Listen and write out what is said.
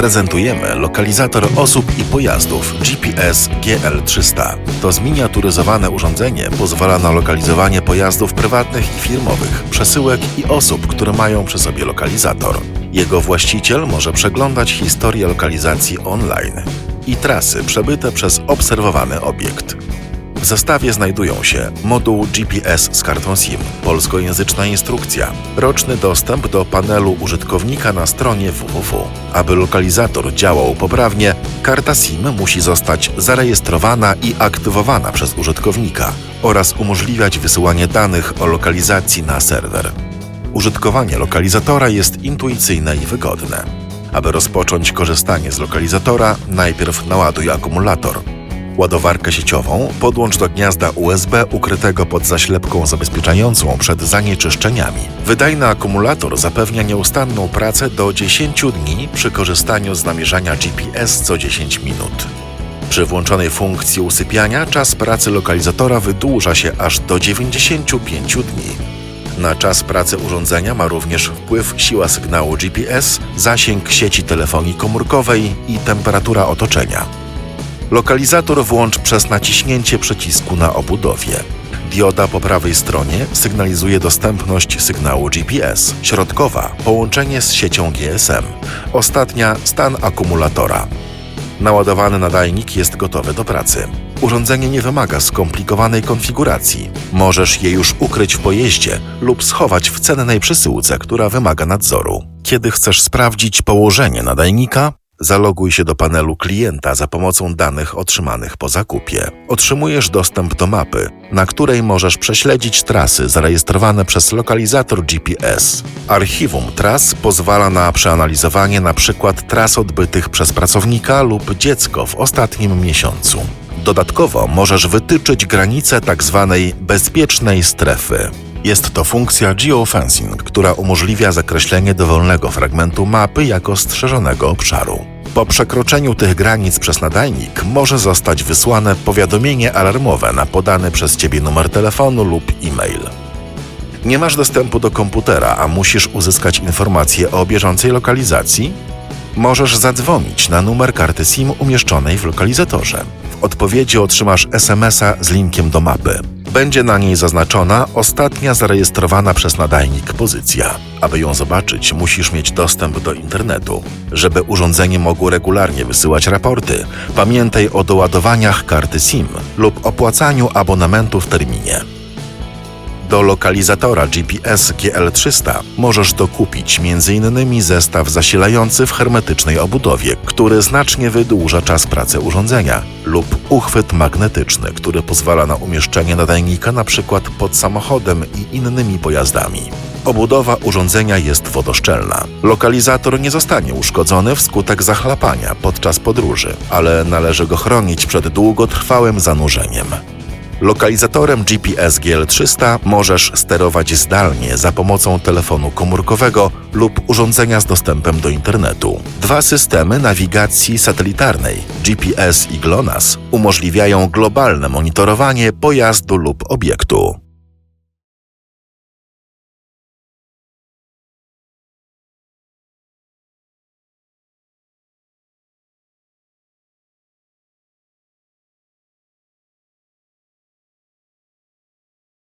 prezentujemy lokalizator osób i pojazdów GPS GL300. To zminiaturyzowane urządzenie pozwala na lokalizowanie pojazdów prywatnych i firmowych, przesyłek i osób, które mają przy sobie lokalizator. Jego właściciel może przeglądać historię lokalizacji online i trasy przebyte przez obserwowany obiekt. W zestawie znajdują się moduł GPS z kartą SIM, polskojęzyczna instrukcja, roczny dostęp do panelu użytkownika na stronie www. Aby lokalizator działał poprawnie, karta SIM musi zostać zarejestrowana i aktywowana przez użytkownika oraz umożliwiać wysyłanie danych o lokalizacji na serwer. Użytkowanie lokalizatora jest intuicyjne i wygodne. Aby rozpocząć korzystanie z lokalizatora, najpierw naładuj akumulator. Ładowarkę sieciową podłącz do gniazda USB ukrytego pod zaślepką zabezpieczającą przed zanieczyszczeniami. Wydajny akumulator zapewnia nieustanną pracę do 10 dni przy korzystaniu z namierzania GPS co 10 minut. Przy włączonej funkcji usypiania czas pracy lokalizatora wydłuża się aż do 95 dni. Na czas pracy urządzenia ma również wpływ siła sygnału GPS, zasięg sieci telefonii komórkowej i temperatura otoczenia. Lokalizator włącz przez naciśnięcie przycisku na obudowie. Dioda po prawej stronie sygnalizuje dostępność sygnału GPS, środkowa połączenie z siecią GSM, ostatnia stan akumulatora. Naładowany nadajnik jest gotowy do pracy. Urządzenie nie wymaga skomplikowanej konfiguracji. Możesz je już ukryć w pojeździe lub schować w cennej przesyłce, która wymaga nadzoru. Kiedy chcesz sprawdzić położenie nadajnika, Zaloguj się do panelu klienta za pomocą danych otrzymanych po zakupie. Otrzymujesz dostęp do mapy, na której możesz prześledzić trasy zarejestrowane przez lokalizator GPS. Archiwum tras pozwala na przeanalizowanie np. tras odbytych przez pracownika lub dziecko w ostatnim miesiącu. Dodatkowo możesz wytyczyć granice tzw. bezpiecznej strefy. Jest to funkcja geofencing, która umożliwia zakreślenie dowolnego fragmentu mapy jako strzeżonego obszaru. Po przekroczeniu tych granic przez nadajnik może zostać wysłane powiadomienie alarmowe na podany przez Ciebie numer telefonu lub e-mail. Nie masz dostępu do komputera, a musisz uzyskać informacje o bieżącej lokalizacji? Możesz zadzwonić na numer karty SIM umieszczonej w lokalizatorze. W odpowiedzi otrzymasz SMS-a z linkiem do mapy. Będzie na niej zaznaczona ostatnia zarejestrowana przez nadajnik pozycja. Aby ją zobaczyć, musisz mieć dostęp do internetu. Żeby urządzenie mogło regularnie wysyłać raporty, pamiętaj o doładowaniach karty SIM lub opłacaniu abonamentu w terminie. Do lokalizatora GPS GL300 możesz dokupić m.in. zestaw zasilający w hermetycznej obudowie, który znacznie wydłuża czas pracy urządzenia, lub uchwyt magnetyczny, który pozwala na umieszczenie nadajnika np. pod samochodem i innymi pojazdami. Obudowa urządzenia jest wodoszczelna. Lokalizator nie zostanie uszkodzony wskutek zachlapania podczas podróży, ale należy go chronić przed długotrwałym zanurzeniem. Lokalizatorem GPS GL300 możesz sterować zdalnie za pomocą telefonu komórkowego lub urządzenia z dostępem do internetu. Dwa systemy nawigacji satelitarnej GPS i GLONASS umożliwiają globalne monitorowanie pojazdu lub obiektu.